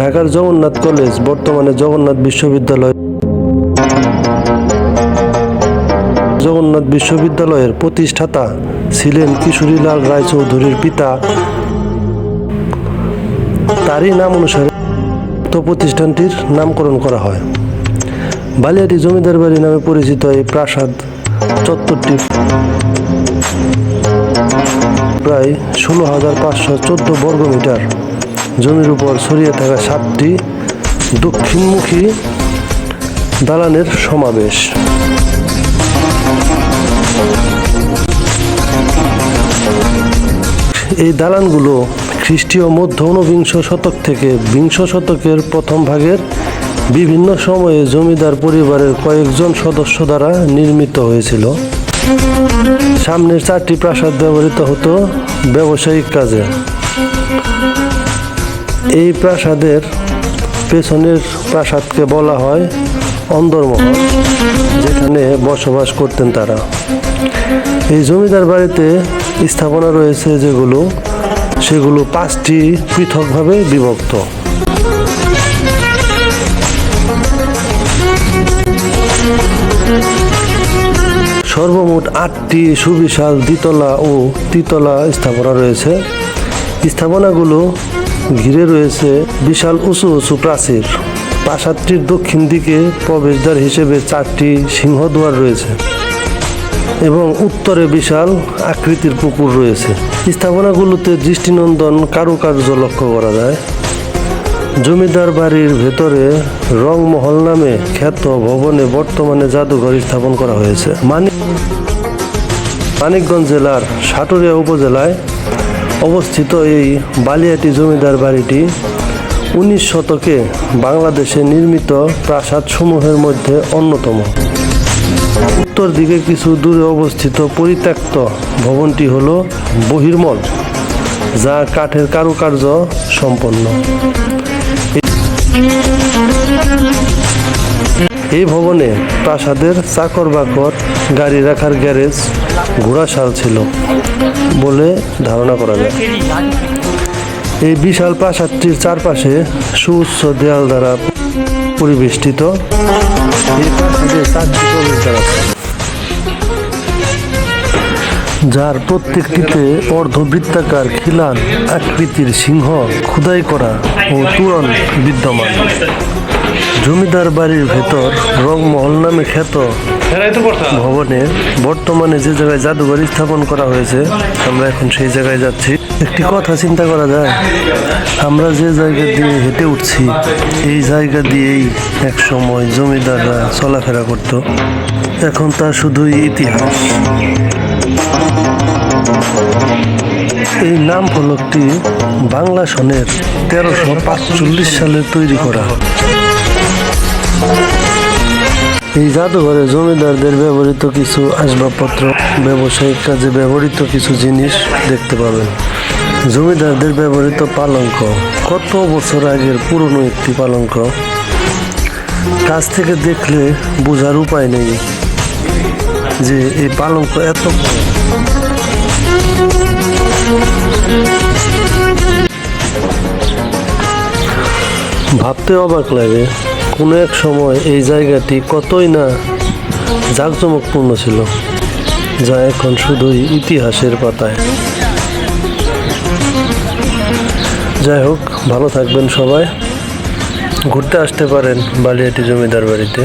ঢাকার জগন্নাথ কলেজ, বর্তমানে জগন্নাথ বিশ্ববিদ্যালয়। জগন্নাথ বিশ্ববিদ্যালয়ের প্রতিষ্ঠাতা ছিলেন কিশোরীলাল রায়চৌধুরীর পিতা। তারই নাম অনুসারে প্রতিষ্ঠানটির নামকরণ করা হয়। বালিয়াটি জমিদার বাড়ি নামে পরিচিত এই প্রাসাদ চত্বরটি প্রায় ষোলো হাজার পাঁচশো চোদ্দ বর্গমিটার জমির উপর ছড়িয়ে থাকা সাতটি দক্ষিণমুখী দালানের সমাবেশ। এই দালানগুলো খ্রিস্টীয় মধ্য ঊনবিংশ শতক থেকে বিংশ শতকের প্রথম ভাগের বিভিন্ন সময়ে জমিদার পরিবারের কয়েকজন সদস্য দ্বারা নির্মিত হয়েছিল। সামনের চারটি প্রাসাদ ব্যবহৃত হতো ব্যবসায়িক কাজে। এই প্রাসাদের পেছনের প্রাসাদকে বলা হয় অন্দরমহল, যেখানে বসবাস করতেন তারা। এই জমিদার বাড়িতে স্থাপনা রয়েছে যেগুলো, সেগুলো পাঁচটি পৃথকভাবে বিভক্ত। সর্বমোট আটটি সুবিশাল দ্বিতলা ও তিতলা স্থাপনা রয়েছে। স্থাপনাগুলো ঘিরে রয়েছে বিশাল উঁচু উঁচু প্রাচীর। প্রাসাদটির দক্ষিণ দিকে প্রবেশদ্বার হিসেবে চারটি সিংহদ্বার রয়েছে এবং উত্তরে বিশাল আকৃতির পুকুর রয়েছে। স্থাপনাগুলোতে দৃষ্টিনন্দন কারুকার্য লক্ষ্য করা যায়। জমিদার বাড়ির ভেতরে রংমহল নামে খ্যাত ভবনে বর্তমানে জাদুঘর স্থাপন করা হয়েছে। মানিক মানিকগঞ্জ জেলার সাটুরিয়া উপজেলায় অবস্থিত এই বালিয়াটি জমিদার বাড়িটি উনিশ শতকে বাংলাদেশে নির্মিত প্রাসাদসমূহের মধ্যে অন্যতম। উত্তর দিকে কিছু দূরে অবস্থিত পরিত্যক্ত ভবনটি হল বহির্মল, যা কাঠের কারুকার্য সম্পন্ন। এই ভবনে প্রাসাদের চাকর বাকর, গাড়ি রাখার গ্যারেজ, ঘোড়াশাল ছিল বলে ধারণা করা যায়। এই বিশাল প্রাসাদটির চারপাশে সুউচ্চ দেয়াল দ্বারা পরিবেষ্টিত। যার প্রত্যেকটিতে অর্ধবৃত্তাকার খিলান, আকৃতির সিংহ খোদাই করা ও তুরন বিদ্যমান। জমিদার বাড়ির ভেতর রংমহল নামে খ্যাত ভবনে বর্তমানে যে জায়গায় জাদুঘর স্থাপন করা হয়েছে আমরা এখন সেই জায়গায় যাচ্ছি। একটি কথা চিন্তা করা যায় আমরা যে জায়গা দিয়ে হেঁটে উঠছি এই জায়গা দিয়েই এক সময় জমিদাররা চলাফেরা করত। এখন তা শুধুই ইতিহাস। এই নাম ফলকটি বাংলা সনের তেরোশো পাঁচচল্লিশ সালে তৈরি করা। এই জাদুঘরে জমিদারদের ব্যবহৃত কিছু আসবাবপত্র, ব্যবসায়িক কাজে ব্যবহৃত কিছু জিনিস দেখতে পাবেন। জমিদারদের ব্যবহৃত পালঙ্ক, কত বছর আগের পুরনো একটি পালঙ্ক? কাছ থেকে দেখলে বোঝার উপায় নেই যে এই পালঙ্ক এত ভাবতে অবাক লাগে কোনো এক সময় এই জায়গাটি কতই না জাঁকজমকপূর্ণ ছিল, যা এখন শুধুই ইতিহাসের পাতায়। যাই হোক, ভালো থাকবেন সবাই। ঘুরতে আসতে পারেন বালিয়াটি জমিদার বাড়িতে।